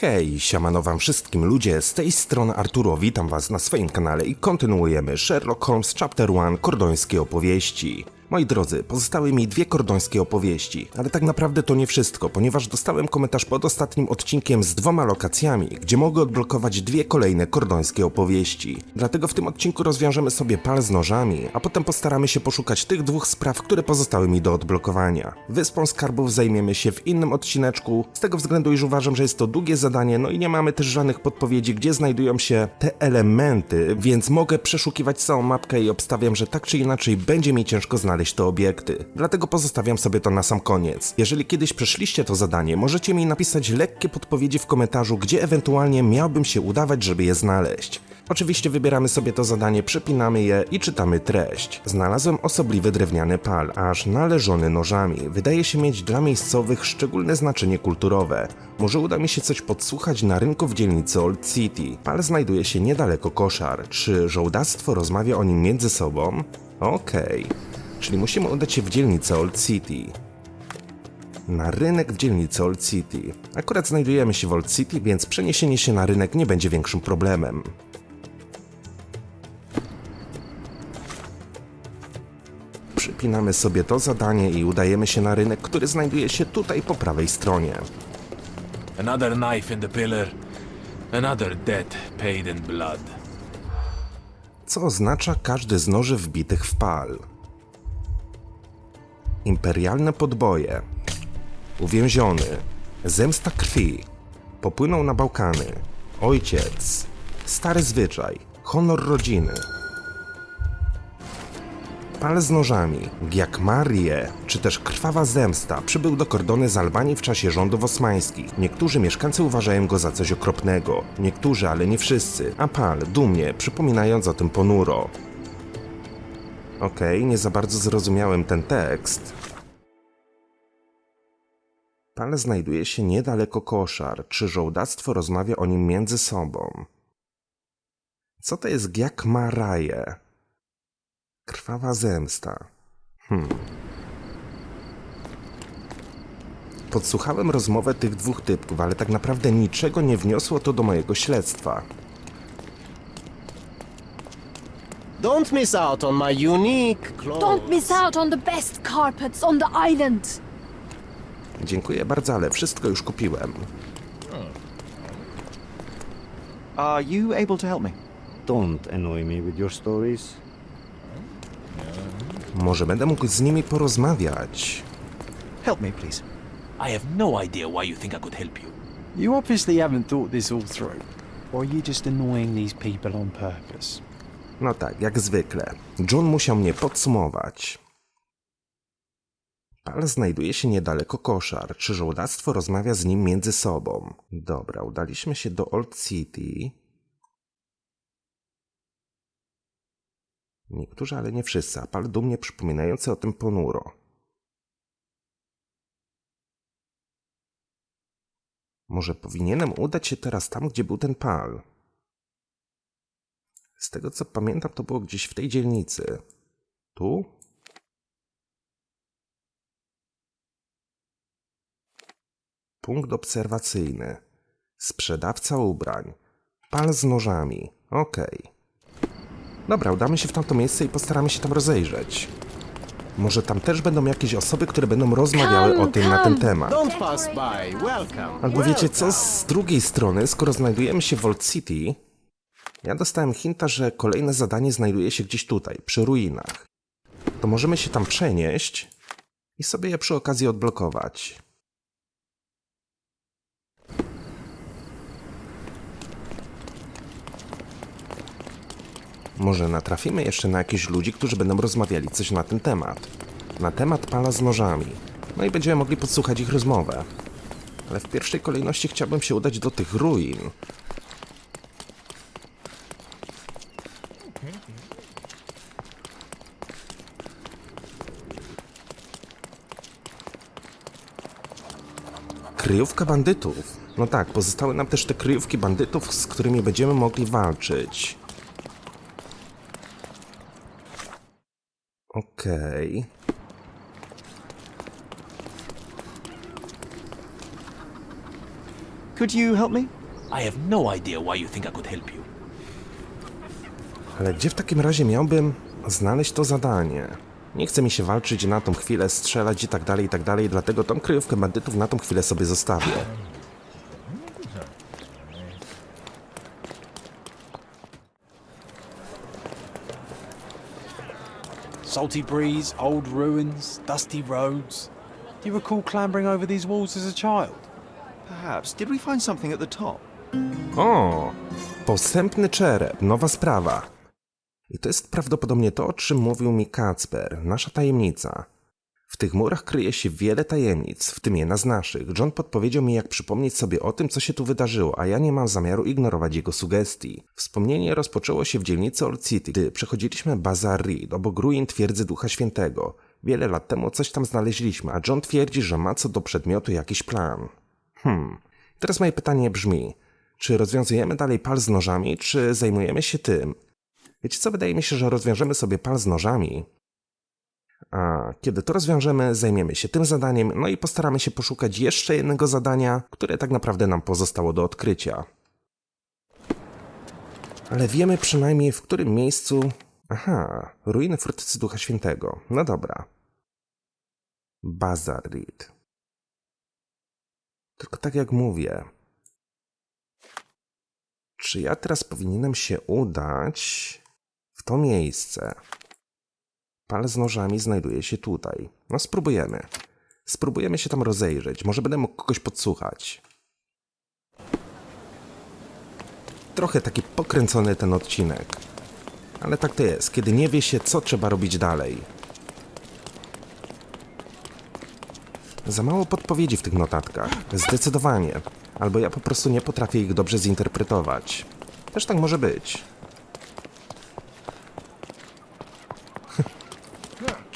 Hej, siamano wam wszystkim ludzie, z tej strony Arturo, witam was na swoim kanale i kontynuujemy Sherlock Holmes Chapter 1 Kordońskie opowieści. Moi drodzy, pozostały mi dwie kordońskie opowieści, ale tak naprawdę to nie wszystko, ponieważ dostałem komentarz pod ostatnim odcinkiem z dwoma lokacjami, gdzie mogę odblokować dwie kolejne kordońskie opowieści. Dlatego w tym odcinku rozwiążemy sobie pal z nożami, a potem postaramy się poszukać tych dwóch spraw, które pozostały mi do odblokowania. Wyspą skarbów zajmiemy się w innym odcineczku, z tego względu, iż uważam, że jest to długie zadanie, no i nie mamy też żadnych podpowiedzi, gdzie znajdują się te elementy, więc mogę przeszukiwać całą mapkę i obstawiam, że tak czy inaczej będzie mi ciężko znaleźć te obiekty. Dlatego pozostawiam sobie to na sam koniec. Jeżeli kiedyś przeszliście to zadanie, możecie mi napisać lekkie podpowiedzi w komentarzu, gdzie ewentualnie miałbym się udawać, żeby je znaleźć. Oczywiście wybieramy sobie to zadanie, przepinamy je i czytamy treść. Znalazłem osobliwy drewniany pal, aż należony nożami. Wydaje się mieć dla miejscowych szczególne znaczenie kulturowe. Może uda mi się coś podsłuchać na rynku w dzielnicy Old City. Pal znajduje się niedaleko koszar. Czy żołdactwo rozmawia o nim między sobą? Okej. Czyli musimy udać się w dzielnicę Old City. Na rynek w dzielnicy Old City. Akurat znajdujemy się w Old City, więc przeniesienie się na rynek nie będzie większym problemem. Przypinamy sobie to zadanie i udajemy się na rynek, który znajduje się tutaj po prawej stronie. Another knife in the pillar. Another debt paid in blood. co oznacza każdy z noży wbitych w pal. Imperialne podboje. Uwięziony. Zemsta krwi. Popłynął na Bałkany. Ojciec. Stary zwyczaj. Honor rodziny. Pal z nożami, jak Marie, czy też krwawa zemsta, przybył do Kordony z Albanii w czasie rządów osmańskich. Niektórzy mieszkańcy uważają go za coś okropnego, niektórzy, ale nie wszyscy, a Pal dumnie, przypominając o tym ponuro. Okej, nie za bardzo zrozumiałem ten tekst. Pal znajduje się niedaleko koszar. Czy żołdactwo rozmawia o nim między sobą? Co to jest Giak Maraje? Krwawa zemsta. Hmm. Podsłuchałem rozmowę tych dwóch typów, ale tak naprawdę niczego nie wniosło to do mojego śledztwa. Don't miss out on my unique clothes. Don't miss out on the best carpets on the island. Dziękuję bardzo, ale wszystko już kupiłem. Are you able to help me? Don't annoy me with your stories. Może będę mógł z nimi porozmawiać. Help me, please. I have no idea why you think I could help you. You obviously haven't thought this all through. Or are you just annoying these people on purpose? No tak, jak zwykle. John musiał mnie podsumować. Pal znajduje się niedaleko koszar. Czy żołdactwo rozmawia z nim między sobą? Dobra, udaliśmy się do Old City. Niektórzy, ale nie wszyscy, pal dumnie przypominający o tym ponuro. Może powinienem udać się teraz tam, gdzie był ten pal. Z tego co pamiętam, to było gdzieś w tej dzielnicy. Tu? Punkt obserwacyjny. Sprzedawca ubrań. Pal z nożami. Okej. Dobra, udamy się w tamto miejsce i postaramy się tam rozejrzeć. Może tam też będą jakieś osoby, które będą rozmawiały o tym na ten temat. Don't pass by. Welcome. Albo wiecie co, z drugiej strony, skoro znajdujemy się w Old City, ja dostałem hinta, że kolejne zadanie znajduje się gdzieś tutaj, przy ruinach. To możemy się tam przenieść i sobie je przy okazji odblokować. Może natrafimy jeszcze na jakichś ludzi, którzy będą rozmawiali coś na ten temat. Na temat pala z nożami. No i będziemy mogli podsłuchać ich rozmowę. Ale w pierwszej kolejności chciałbym się udać do tych ruin. Kryjówka bandytów. No tak, pozostały nam też te kryjówki bandytów, z którymi będziemy mogli walczyć. Okej. Could you help me? I have no idea why you think I could help you. Ale gdzie w takim razie miałbym znaleźć to zadanie? Nie chce mi się walczyć na tą chwilę, strzelać i tak dalej, i tak dalej, dlatego tą kryjówkę bandytów na tą chwilę sobie zostawię. Salty breeze, old ruins, dusty roads. Do you recall clambering over these walls as a child? Perhaps. Did we find something at the top? O! Posępny czerep, nowa sprawa. I to jest prawdopodobnie to, o czym mówił mi Kacper, nasza tajemnica. W tych murach kryje się wiele tajemnic, w tym jedna z naszych. John podpowiedział mi, jak przypomnieć sobie o tym, co się tu wydarzyło, a ja nie mam zamiaru ignorować jego sugestii. Wspomnienie rozpoczęło się w dzielnicy Old City, gdy przechodziliśmy Bazar Reed, obok ruin twierdzy Ducha Świętego. Wiele lat temu coś tam znaleźliśmy, a John twierdzi, że ma co do przedmiotu jakiś plan. Hmm. Teraz moje pytanie brzmi, czy rozwiązujemy dalej pal z nożami, czy zajmujemy się tym? Wiecie co, wydaje mi się, że rozwiążemy sobie pal z nożami, a kiedy to rozwiążemy, zajmiemy się tym zadaniem, no i postaramy się poszukać jeszcze jednego zadania, które tak naprawdę nam pozostało do odkrycia. Ale wiemy przynajmniej w którym miejscu... Aha, ruiny fortecy Ducha Świętego. No dobra. Bazar Reed. Tylko tak jak mówię, czy ja teraz powinienem się udać w to miejsce? Pal z nożami znajduje się tutaj. No spróbujemy. Spróbujemy się tam rozejrzeć. Może będę mógł kogoś podsłuchać. Trochę taki pokręcony ten odcinek. Ale tak to jest, kiedy nie wie się, co trzeba robić dalej. Za mało podpowiedzi w tych notatkach. Zdecydowanie. Albo ja po prostu nie potrafię ich dobrze zinterpretować. Też tak może być.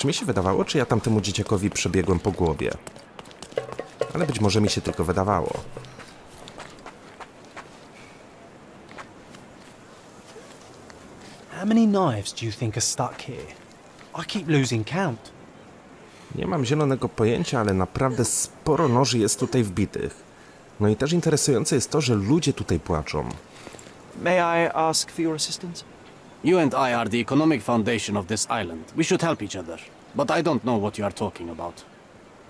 Czy mi się wydawało, czy ja tamtemu dzieciakowi przebiegłem po głowie? Ale być może mi się tylko wydawało. How many knives do you think are stuck here? I keep losing count. Nie mam zielonego pojęcia, ale naprawdę sporo noży jest tutaj wbitych. No i też interesujące jest to, że ludzie tutaj płaczą. May I ask for your assistance? You and I are the economic foundation of this island. We should help each other. But I don't know what you are talking about.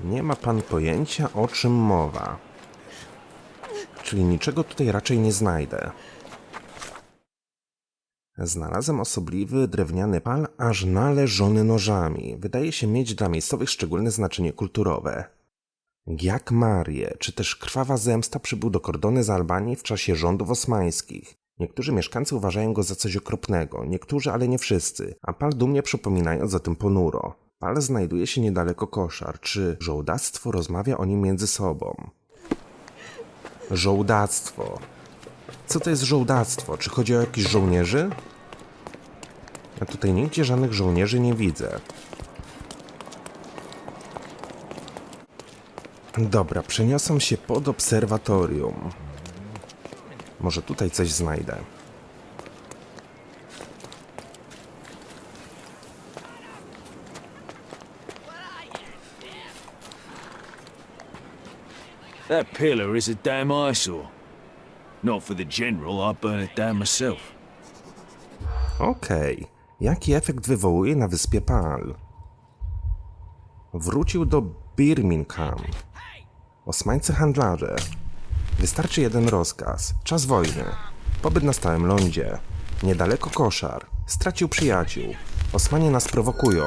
Nie ma pan pojęcia, o czym mowa. Czyli niczego tutaj raczej nie znajdę. Znalazłem osobliwy drewniany pal, aż należony nożami. Wydaje się mieć dla miejscowych szczególne znaczenie kulturowe. Jak Marię, czy też krwawa zemsta przybył do Kordony z Albanii w czasie rządów osmańskich. Niektórzy mieszkańcy uważają go za coś okropnego, niektórzy, ale nie wszyscy, a pal dumnie przypominają za tym ponuro. Pal znajduje się niedaleko koszar. Czy żołdactwo rozmawia o nim między sobą? Żołdactwo. Co to jest żołdactwo? Czy chodzi o jakichś żołnierzy? Ja tutaj nigdzie żadnych żołnierzy nie widzę. Dobra, przeniosę się pod obserwatorium. Może tutaj coś znajdę. That pillar is a damn eyesore. Not for the general, I'd burn it down myself. Okej. Jaki efekt wywołuje na wyspie Pal? Wrócił do Birmingham. Osmańcy handlarze. Wystarczy jeden rozkaz. Czas wojny. Pobyt na stałym lądzie. Niedaleko koszar. Stracił przyjaciół. Osmanie nas prowokują.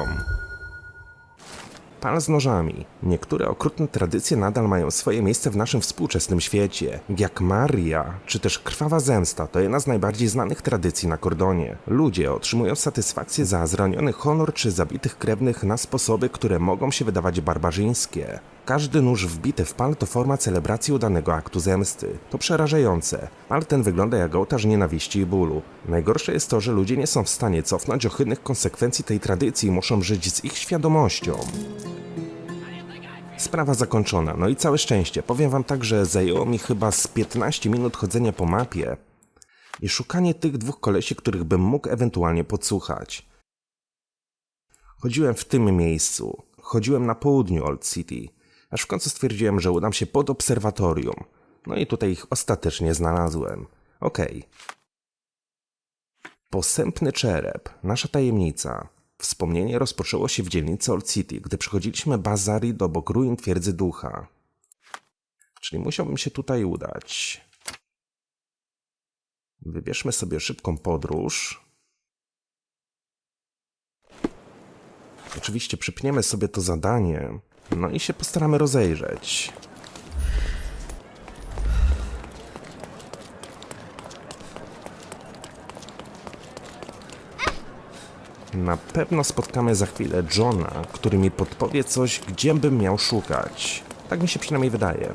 Pal z nożami. Niektóre okrutne tradycje nadal mają swoje miejsce w naszym współczesnym świecie. Jak Maria, czy też krwawa zemsta to jedna z najbardziej znanych tradycji na kordonie. Ludzie otrzymują satysfakcję za zraniony honor czy zabitych krewnych na sposoby, które mogą się wydawać barbarzyńskie. Każdy nóż wbity w pal to forma celebracji udanego aktu zemsty. To przerażające. Pal ten wygląda jak ołtarz nienawiści i bólu. Najgorsze jest to, że ludzie nie są w stanie cofnąć ohydnych konsekwencji tej tradycji i muszą żyć z ich świadomością. Sprawa zakończona, no i całe szczęście. Powiem wam tak, że zajęło mi chyba z 15 minut chodzenia po mapie i szukanie tych dwóch kolesi, których bym mógł ewentualnie podsłuchać. Chodziłem w tym miejscu, chodziłem na południu Old City, aż w końcu stwierdziłem, że udam się pod obserwatorium. No i tutaj ich ostatecznie znalazłem. Okej. Posępny czerep, nasza tajemnica. Wspomnienie rozpoczęło się w dzielnicy Old City, gdy przechodziliśmy Bazari do bok ruin Twierdzy Ducha. Czyli musiałbym się tutaj udać. Wybierzmy sobie szybką podróż. Oczywiście przypniemy sobie to zadanie, no i się postaramy rozejrzeć. Na pewno spotkamy za chwilę Johna, który mi podpowie coś, gdzie bym miał szukać. Tak mi się przynajmniej wydaje.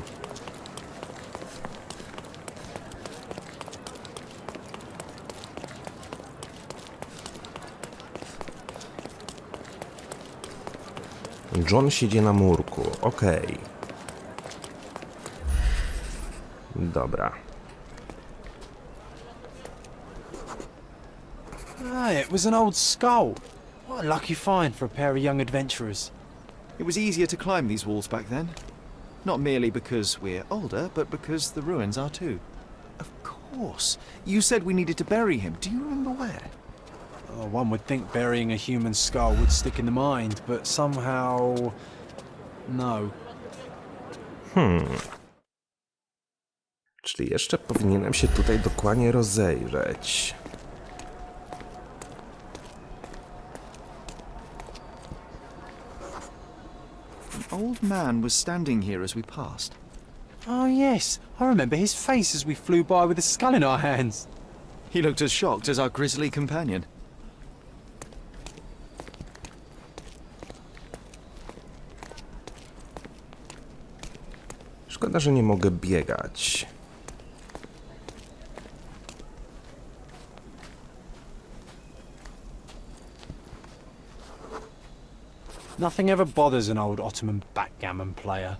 John siedzi na murku. Okej. Dobra. Ah, it was an old skull. What a lucky find for a pair of young adventurers. It was easier to climb these walls back then. Not merely because we're older, but because the ruins are too. Of course. You said we needed to bury him. Do you remember where? Oh, one would think burying a human skull would stick in the mind, but somehow. No. Hmm. Czyli jeszcze powinienem się tutaj dokładnie rozejrzeć. An old man was standing here as we passed. Oh, yes. I remember his face as we flew by with a skull in our hands. He looked as shocked as our grisly companion. Szkoda, że nie mogę biegać. Nothing ever bothers an old Ottoman backgammon player.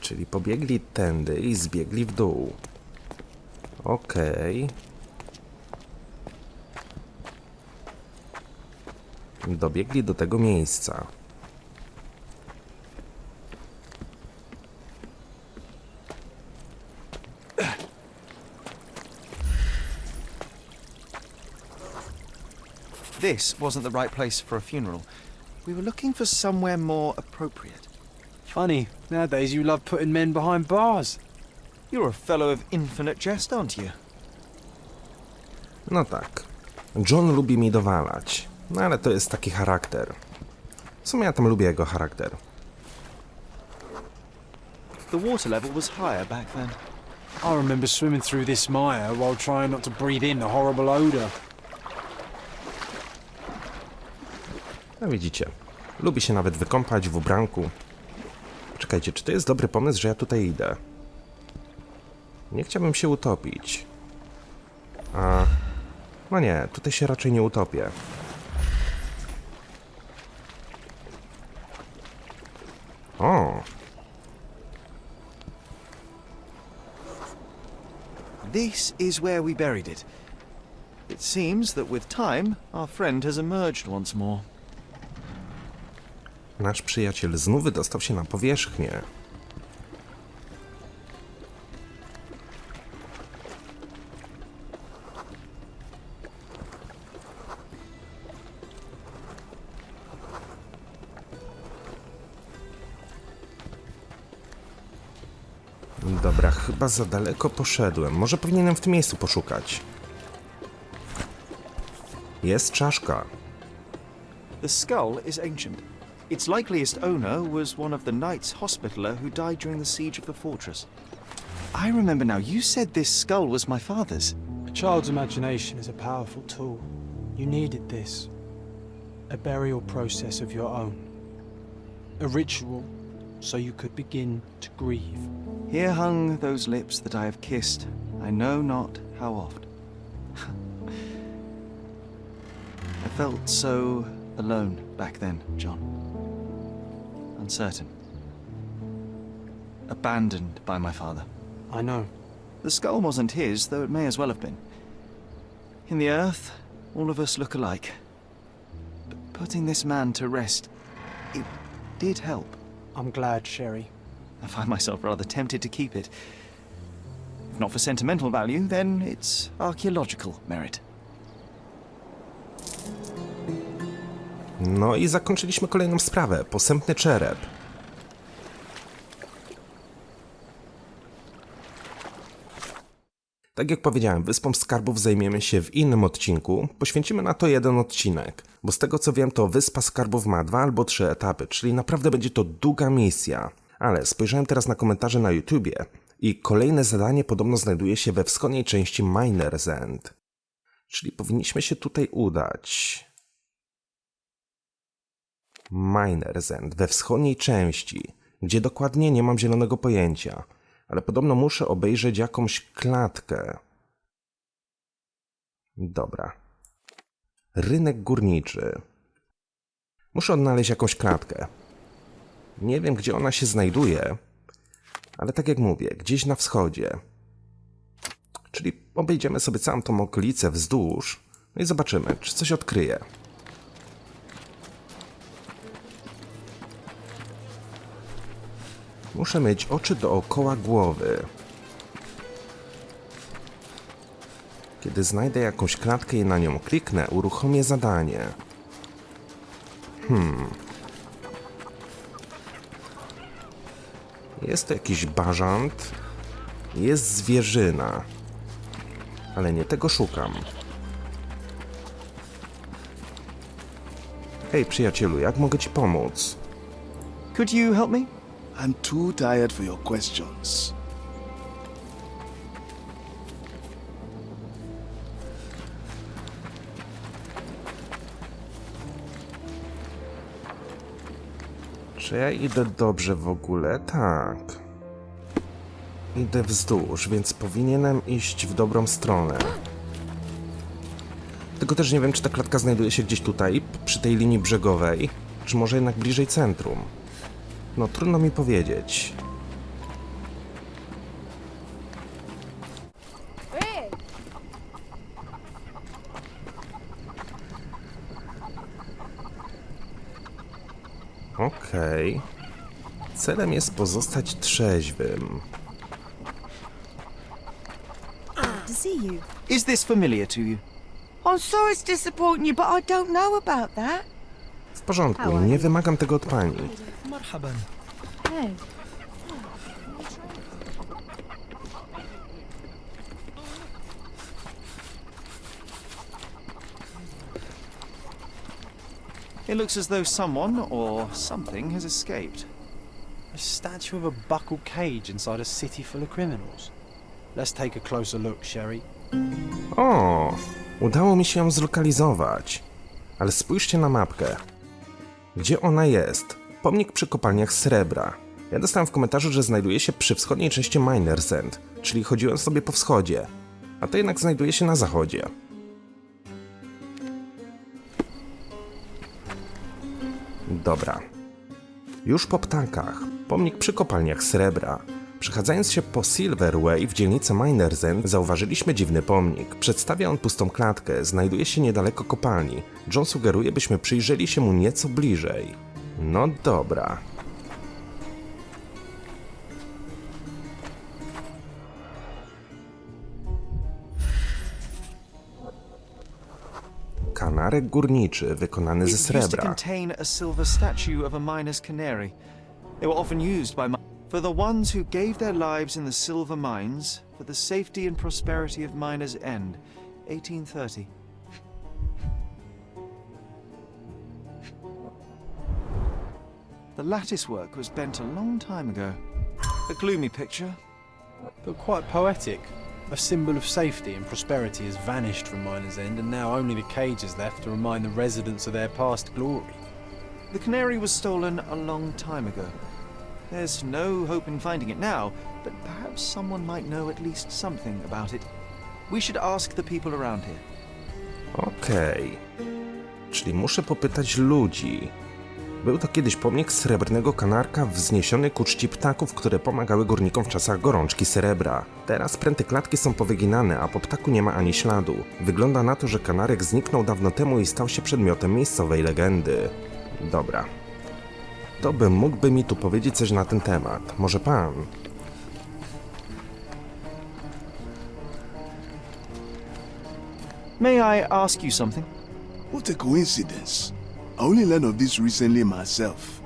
Czyli pobiegli tędy i zbiegli w dół. Okej. Dobiegli do tego miejsca. This wasn't the right place for a funeral. We were looking for somewhere more appropriate. Funny, nowadays you love putting men behind bars. You're a fellow of infinite jest, aren't you? No tak. John lubi mi dowalać. No ale to jest taki charakter. W sumie ja tam lubię jego charakter. The water level was higher back then. I remember swimming through this mire while trying not to breathe in the horrible odour. No widzicie. Lubi się nawet wykąpać w ubranku. Czekajcie, czy to jest dobry pomysł, że ja tutaj idę? Nie chciałbym się utopić. A... No nie, tutaj się raczej nie utopię. O, This is where we buried it. It seems that with time, our friend has emerged once more. Nasz przyjaciel znów wydostał się na powierzchnię. Dobra, chyba za daleko poszedłem. Może powinienem w tym miejscu poszukać. Jest czaszka. The skull is ancient. Its likeliest owner was one of the knights hospitaller who died during the siege of the fortress. I remember now, you said this skull was my father's. A child's imagination is a powerful tool. You needed this. A burial process of your own. A ritual so you could begin to grieve. Here hung those lips that I have kissed, I know not how oft. I felt so alone back then, John. Uncertain. Abandoned by my father. I know. The skull wasn't his, though it may as well have been. In the earth, all of us look alike. But putting this man to rest, it did help. I'm glad, Sherry. I find myself rather tempted to keep it. If not for sentimental value, then it's archaeological merit. No i zakończyliśmy kolejną sprawę. Posępny czerep. Tak jak powiedziałem, Wyspą Skarbów zajmiemy się w innym odcinku. Poświęcimy na to jeden odcinek, bo z tego co wiem, to Wyspa Skarbów ma dwa albo trzy etapy, czyli naprawdę będzie to długa misja. Ale spojrzałem teraz na komentarze na YouTubie i kolejne zadanie podobno znajduje się we wschodniej części Miner's End. Czyli powinniśmy się tutaj udać. Miner's End, we wschodniej części, gdzie dokładnie nie mam zielonego pojęcia, ale podobno muszę obejrzeć jakąś klatkę. Dobra. Rynek górniczy. Muszę odnaleźć jakąś klatkę. Nie wiem, gdzie ona się znajduje, ale tak jak mówię, gdzieś na wschodzie. Czyli obejdziemy sobie całą tą okolicę wzdłuż no i zobaczymy, czy coś odkryję. Muszę mieć oczy dookoła głowy. Kiedy znajdę jakąś klatkę i na nią kliknę, uruchomię zadanie. Hmm. Jest to jakiś bażant. Jest zwierzyna. Ale nie tego szukam. Hej, przyjacielu, jak mogę ci pomóc? Could you help me? I'm too tired for your questions. Czy ja idę dobrze w ogóle? Tak. Idę wzdłuż, więc powinienem iść w dobrą stronę. Tylko też nie wiem, czy ta klatka znajduje się gdzieś tutaj, przy tej linii brzegowej, czy może jednak bliżej centrum. No, trudno mi powiedzieć. Okej. Celem jest pozostać trzeźwym. to see you. Is this familiar to you? I'm sorry it's disappointing you, but I don't know about that. W porządku, nie wymagam tego od pani. It looks as though someone or something has escaped. A statue of a buckled cage inside a city full of criminals. Let's take a closer look, Sherry. O, udało mi się ją zlokalizować. Ale spójrzcie na mapkę. Gdzie ona jest? Pomnik przy kopalniach srebra. Ja dostałem w komentarzu, że znajduje się przy wschodniej części Miner's End, czyli chodziłem sobie po wschodzie. A to jednak znajduje się na zachodzie. Dobra. Już po ptakach. Pomnik przy kopalniach srebra. Przechadzając się po Silverway w dzielnicy Miner's End, zauważyliśmy dziwny pomnik. Przedstawia on pustą klatkę, znajduje się niedaleko kopalni. John sugeruje, byśmy przyjrzeli się mu nieco bliżej. No dobra. Kanarek górniczy wykonany ze srebra. Contain a silver statue of a miner's canary. They were often used by mi- for the ones who gave their lives in the silver mines for the safety and prosperity of Miners' End, 1830. The lattice work was bent a long time ago. A gloomy picture. But quite poetic. A symbol of safety and prosperity has vanished from Miner's End, and now only the cage is left to remind the residents of their past glory. The canary was stolen a long time ago. There's no hope in finding it now, but perhaps someone might know at least something about it. We should ask the people around here. Okej. Czyli muszę popytać ludzi. Był to kiedyś pomnik srebrnego kanarka wzniesiony ku czci ptaków, które pomagały górnikom w czasach gorączki srebra. Teraz pręty klatki są powyginane, a po ptaku nie ma ani śladu. Wygląda na to, że kanarek zniknął dawno temu i stał się przedmiotem miejscowej legendy. Dobra. Kto by mógłby mi tu powiedzieć coś na ten temat? Może pan? May I ask you something? What a coincidence. I only learned of this recently myself.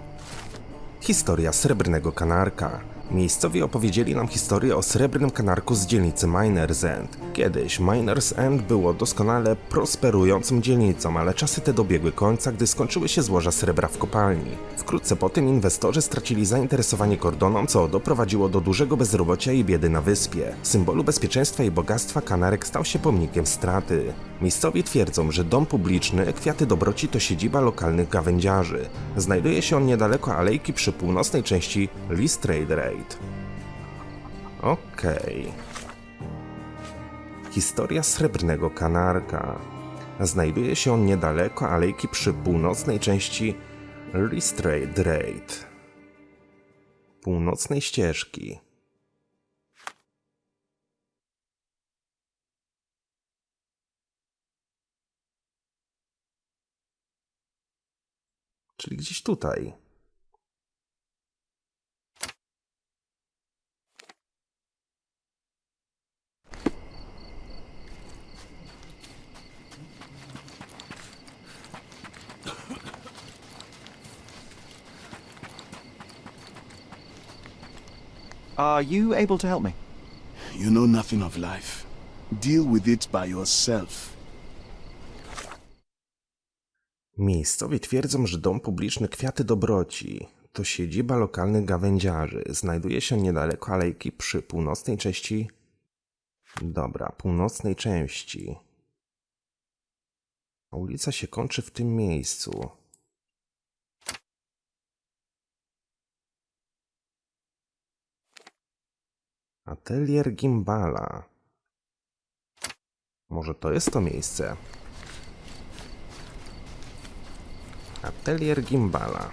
Historia srebrnego kanarka. Miejscowi opowiedzieli nam historię o srebrnym kanarku z dzielnicy Miners End. Kiedyś Miners End było doskonale prosperującą dzielnicą, ale czasy te dobiegły końca, gdy skończyły się złoża srebra w kopalni. Wkrótce po tym inwestorzy stracili zainteresowanie kordoną, co doprowadziło do dużego bezrobocia i biedy na wyspie. Symbolu bezpieczeństwa i bogactwa kanarek stał się pomnikiem straty. Miejscowi twierdzą, że dom publiczny Kwiaty Dobroci to siedziba lokalnych gawędziarzy. Znajduje się on niedaleko alejki przy północnej części Lestrade Raid. Okej. Historia srebrnego kanarka. Znajduje się on niedaleko alejki przy północnej części Lestrade Raid. Północnej ścieżki. Czyli gdzieś tutaj. Are you able to help me? You know nothing of life. Deal with it by yourself. Miejscowi twierdzą, że dom publiczny Kwiaty Dobroci to siedziba lokalnych gawędziarzy. Znajduje się niedaleko alejki przy północnej części. Dobra, północnej części. A Ulica się kończy w tym miejscu. Atelier Gimbala. Może to jest to miejsce? Atelier Gimbala.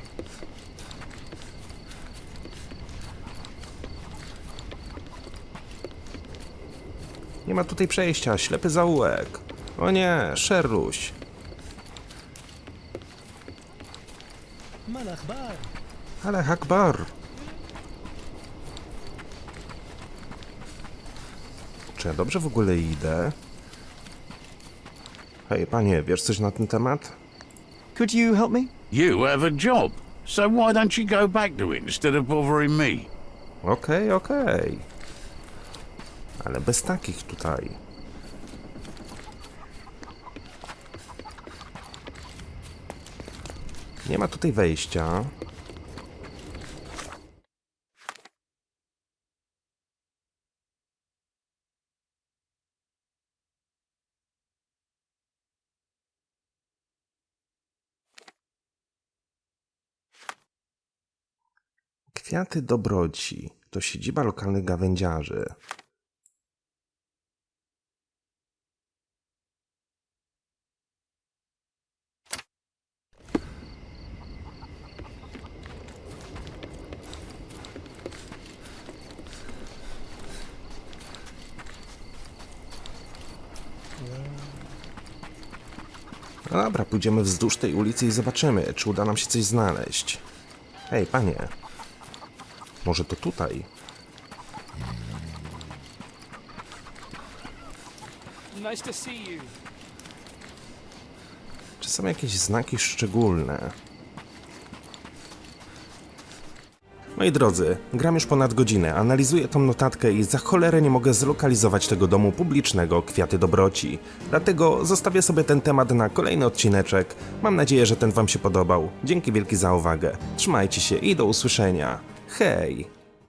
Nie ma tutaj przejścia, ślepy zaułek. O nie, szerruś. Ale Akbar. Czy ja dobrze w ogóle idę? Hej, panie, wiesz coś na ten temat? Could you help me? You have a job, so why don't you go back to it instead of bothering me? Okej, okej. Ale bez takich tutaj. Nie ma tutaj wejścia. Kwiaty Dobroci to siedziba lokalnych gawędziarzy. Dobra, pójdziemy wzdłuż tej ulicy i zobaczymy, czy uda nam się coś znaleźć. Hej, panie. Może to tutaj? Nice to see you. Czy są jakieś znaki szczególne? Moi drodzy, gram już ponad godzinę, analizuję tą notatkę i za cholerę nie mogę zlokalizować tego domu publicznego Kwiaty Dobroci. Dlatego zostawię sobie ten temat na kolejny odcineczek. Mam nadzieję, że ten wam się podobał. Dzięki wielki za uwagę. Trzymajcie się i do usłyszenia. Hej!